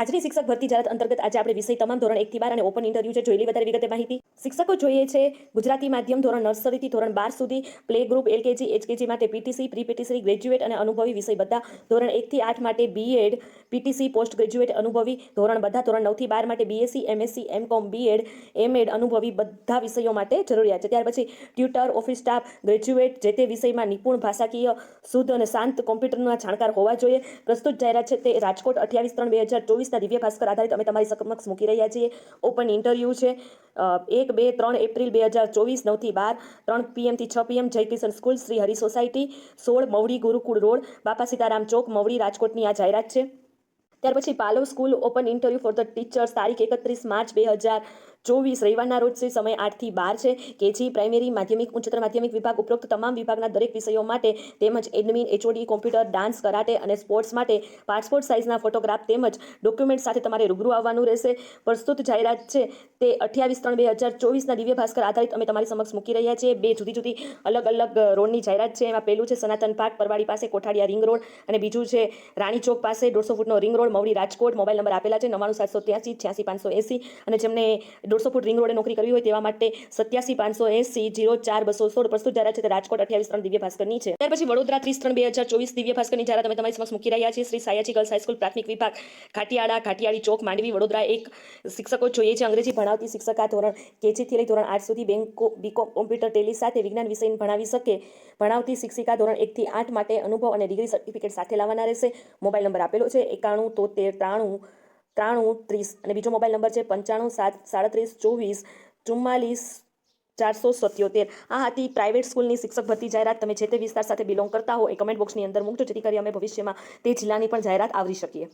આજની શિક્ષક ભરતી જાહેરાત અંતર્ગત આજે આપણે વિષય તમામ ધોરણ એકથી બાર અને ઓપન ઇન્ટરવ્યુ છે. જોયેલી વધારે વિગતે માહિતી. શિક્ષકો જોઈએ છે ગુજરાતી માધ્યમ ધોરણ નર્સરીથી ધોરણ બાર સુધી પ્લે ગ્રુપ એલકેજી એચકેજી માટે પીટીસી પ્રી પીટીસી ગ્રેજ્યુએટ અને અનુભવી વિષય બધા ધોરણ એકથી આઠ માટે બીએડ પીટીસી પોસ્ટ ગ્રેજ્યુએટ અનુભવી ધોરણ બધા ધોરણ નવથી બાર માટે BSc MSc MCom BEd MEd અનુભવી બધા વિષયો માટે જરૂરિયાત છે. ત્યાર પછી ટ્યુટર ઓફિસ સ્ટાફ ગ્રેજ્યુએટ જે તે વિષયમાં નિપુણ, ભાષાકીય, શુદ્ધ અને શાંત કોમ્પ્યુટરના જાણકાર હોવા જોઈએ. પ્રસ્તુત જાહેરાત છે તે રાજકોટ અઠ્યાવીસ ત્રણ બે હજાર ચોવીસના દિવ્ય ભાસ્કર આધારિત અમે તમારી સમક્ષ મૂકી રહ્યા છીએ. ઓપન ઇન્ટરવ્યૂ છે. એક, બે, ત્રણ એપ્રિલ બે હજાર ચોવીસ નવથી બાર, ત્રણ પીએમથી છ PM Jaykishan school, Shri Hari society, સોળ મવડી ગુરુકુળ રોડ, બાપા સીતારામ ચોક, મવડી રાજકોટની આ જાહેરાત છે. ત્યાર પછી Palav school open interview for the teachers તારીખ એકત્રીસ માર્ચ બે હજાર ચોવીસ રવિવારના રોજ શ્રી સમય આઠથી બાર છે. કેજી પ્રાઇમરી માધ્યમિક, ઉચ્ચતર માધ્યમિક વિભાગ ઉપરોક્ત તમામ વિભાગના દરેક વિષયો માટે તેમજ admin, HOD, computer, dance, karate અને સ્પોર્ટ્સ માટે પાસપોર્ટ સાઇઝના ફોટોગ્રાફ તેમજ ડોક્યુમેન્ટ સાથે તમારે રૂબરૂ આવવાનું રહેશે. પ્રસ્તુત જાહેરાત છે તે અઠ્યાવીસ ત્રણ બે હજાર ચોવીસના દિવ્ય ભાસ્કર આધારિત અમે તમારી સમક્ષ મૂકી રહ્યા છીએ. બે જુદી જુદી અલગ અલગ રોડની જાહેરાત છે. એમાં પહેલું છે સનાતન પાર્ક, પરવાડી પાસે કોઠાડિયા રિંગ રોડ અને બીજું છે રાણી ચોક પાસે દોઢસો ફૂટનો ring road, Mavdi Rajkot. Mobile number આપેલા છે નવ્વાણું સાતસો ત્યાસી, છ્યાસી પાંચસો એંસી અને જેમને દોઢસો ફૂટ રિંગ રોડે નોકરી કરવી હોય તેવા માટે સત્યાસી પાંચસો એસી જીરો ચાર બસો સોળ પ્રસ્તુત જાહેરાત છે તે રાજકોટ અઠ્યાવીસ ત્રણ દિવ્ય ભાસ્કરની છે. ત્યાર પછી વડોદરા ત્રીસ ત્રણ બે હજાર ચોવીસ દિવ્ય ભાસ્કરની જાહેરાત અમે તમારી સમક્ષ મૂકી રહ્યા છીએ. શ્રી સાયાજી ગર્લ્સ હાઈસ્કૂલ પ્રાથમિક વિભાગ, ઘાટિયાળા, ઘાટિયાળી ચોક, માંડવી, વડોદરા એક શિક્ષકો જોઈએ છે. અંગ્રેજી ભણાવતી શિક્ષકા ધોરણ કેજીથી લઈ ધોરણ આઠ સુધી બેંકો બીકોમ, કોમ્પ્યુટર, ટેલી સાથે વિજ્ઞાન વિષય ભણાવી શકે. ભણાવતી શિક્ષિકા ધોરણ એકથી આઠ માટે અનુભવ અને ડિગ્રી સર્ટિફિકેટ સાથે લાવવાના રહેશે. મોબાઈલ નંબર આપેલો છે એકાણું તોતેર ત્રાણું ત્રાણું, ત્રીસ અને બીજો મોબાઈલ નંબર છે પંચાણું, સાત, સાડત્રીસ, ચોવીસ, ચુમ્માલીસ, ચારસો સત્યોતેર. આ હતી પ્રાઇવેટ સ્કૂલની શિક્ષક ભરતી જાહેરાત. તમે જે તે વિસ્તાર સાથે બિલોંગ કરતા હો એ કમેન્ટ બોક્સની અંદર મૂકજો, જેથી કરી અમે ભવિષ્યમાં તે જિલ્લાની પણ જાહેરાત આવરી શકીએ.